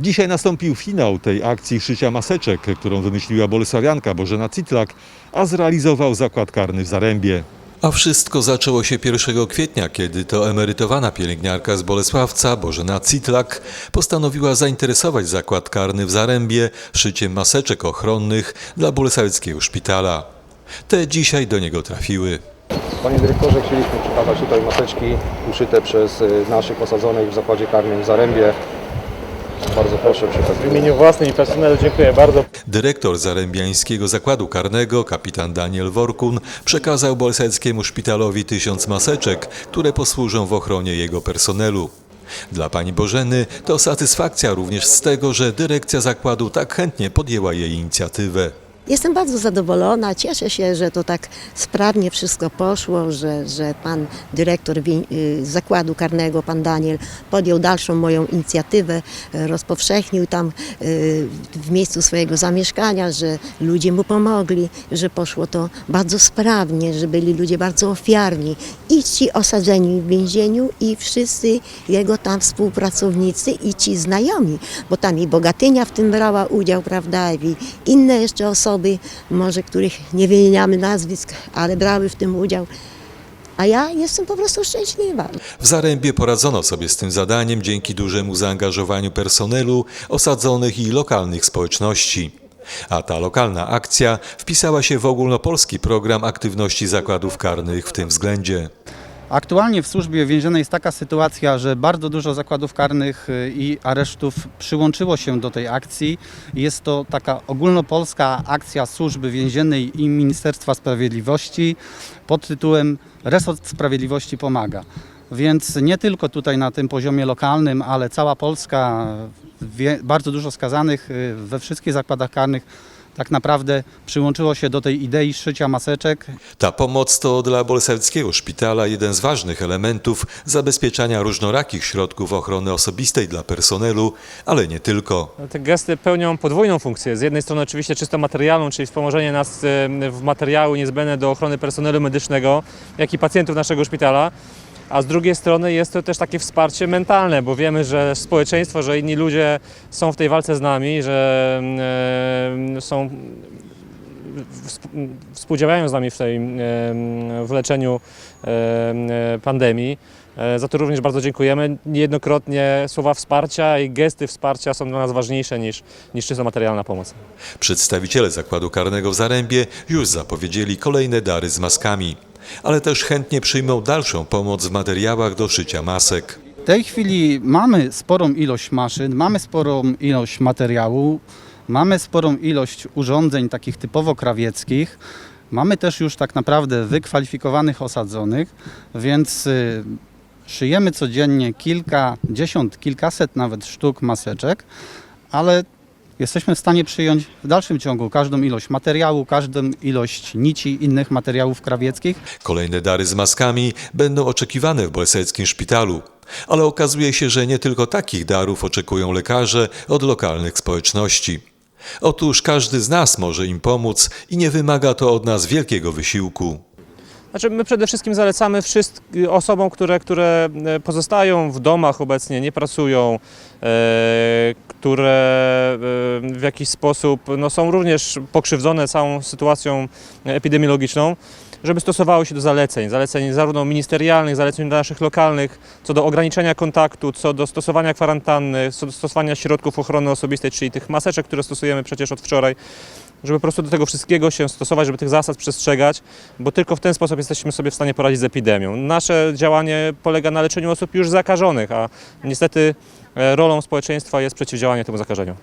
Dzisiaj nastąpił finał tej akcji szycia maseczek, którą wymyśliła bolesławianka Bożena Citlak, a zrealizował zakład karny w Zarębie. A wszystko zaczęło się 1 kwietnia, kiedy to emerytowana pielęgniarka z Bolesławca, Bożena Citlak, postanowiła zainteresować zakład karny w Zarębie szyciem maseczek ochronnych dla Bolesławieckiego szpitala. Te dzisiaj do niego trafiły. Panie dyrektorze, chcieliśmy przekazać tutaj maseczki uszyte przez y, naszych osadzonych w zakładzie karnym w Zarębie. Bardzo proszę W imieniu własnym i personelu dziękuję bardzo. Dyrektor Zarębiańskiego Zakładu Karnego, kapitan Daniel Workun, przekazał Bolesławeckiemu szpitalowi tysiąc maseczek, które posłużą w ochronie jego personelu. Dla pani Bożeny to satysfakcja również z tego, że dyrekcja zakładu tak chętnie podjęła jej inicjatywę. Jestem bardzo zadowolona, cieszę się, że to tak sprawnie wszystko poszło, że, że pan dyrektor y, zakładu karnego, pan Daniel, podjął dalszą moją inicjatywę, rozpowszechnił tam y, w miejscu swojego zamieszkania, że ludzie mu pomogli, że poszło to bardzo sprawnie, że byli ludzie bardzo ofiarni. I ci osadzeni w więzieniu i wszyscy jego tam współpracownicy i ci znajomi, bo tam i Bogatynia w tym brała udział, prawda, i inne jeszcze osoby, może których nie wymieniamy nazwisk, ale brały w tym udział. A ja jestem po prostu szczęśliwa. W Zarębie poradzono sobie z tym zadaniem dzięki dużemu zaangażowaniu personelu, osadzonych i lokalnych społeczności. A ta lokalna akcja wpisała się w ogólnopolski program aktywności zakładów karnych w tym względzie. Aktualnie w służbie więziennej jest taka sytuacja, że bardzo dużo zakładów karnych y, i aresztów przyłączyło się do tej akcji. Jest to taka ogólnopolska akcja służby więziennej i Ministerstwa Sprawiedliwości pod tytułem Resort Sprawiedliwości pomaga. Więc nie tylko tutaj na tym poziomie lokalnym, ale cała Polska, wie, bardzo dużo skazanych y, we wszystkich zakładach karnych tak naprawdę przyłączyło się do tej idei szycia maseczek Ta pomoc to dla Bolesławeckiego Szpitala jeden z ważnych elementów zabezpieczania różnorakich środków ochrony osobistej dla personelu, ale nie tylko. Te gesty pełnią podwójną funkcję. Z jednej strony oczywiście czysto materialną, czyli wspomożenie nas w materiały niezbędne do ochrony personelu medycznego, jak i pacjentów naszego szpitala. A z drugiej strony jest to też takie wsparcie mentalne, bo wiemy, że społeczeństwo, że inni ludzie są w tej walce z nami, że e, są wsp- współdziałają z nami w, tej, em, w leczeniu e, pandemii. E, Za to również bardzo dziękujemy. Niejednokrotnie słowa wsparcia i gesty wsparcia są dla nas ważniejsze niż, niż czysto materialna pomoc. Przedstawiciele zakładu karnego w Zarębie już zapowiedzieli kolejne dary z maskami, ale też chętnie przyjmą dalszą pomoc w materiałach do szycia masek. W tej chwili mamy sporą ilość maszyn, mamy sporą ilość materiału, mamy sporą ilość urządzeń takich typowo krawieckich. Mamy też już tak naprawdę wykwalifikowanych osadzonych, więc y, szyjemy codziennie kilkadziesiąt, kilkaset nawet sztuk maseczek, ale jesteśmy w stanie przyjąć w dalszym ciągu każdą ilość materiału, każdą ilość nici, innych materiałów krawieckich. Kolejne dary z maskami będą oczekiwane w Bolesławeckim Szpitalu. Ale okazuje się, że nie tylko takich darów oczekują lekarze od lokalnych społeczności. Otóż każdy z nas może im pomóc i nie wymaga to od nas wielkiego wysiłku. Znaczy my przede wszystkim zalecamy wszystkim osobom, które, które e, pozostają w domach obecnie, nie pracują, e, które e, w jakiś sposób no, są również pokrzywdzone całą sytuacją epidemiologiczną, żeby stosowały się do zaleceń, zaleceń zarówno ministerialnych, zaleceń naszych lokalnych, co do ograniczenia kontaktu, co do stosowania kwarantanny, co do stosowania środków ochrony osobistej, czyli tych maseczek, które stosujemy przecież od wczoraj, żeby po prostu do tego wszystkiego się stosować, żeby tych zasad przestrzegać, bo tylko w ten sposób jesteśmy sobie w stanie poradzić z epidemią. Nasze działanie polega na leczeniu osób już zakażonych, a niestety e, rolą społeczeństwa jest przeciwdziałanie temu zakażeniu.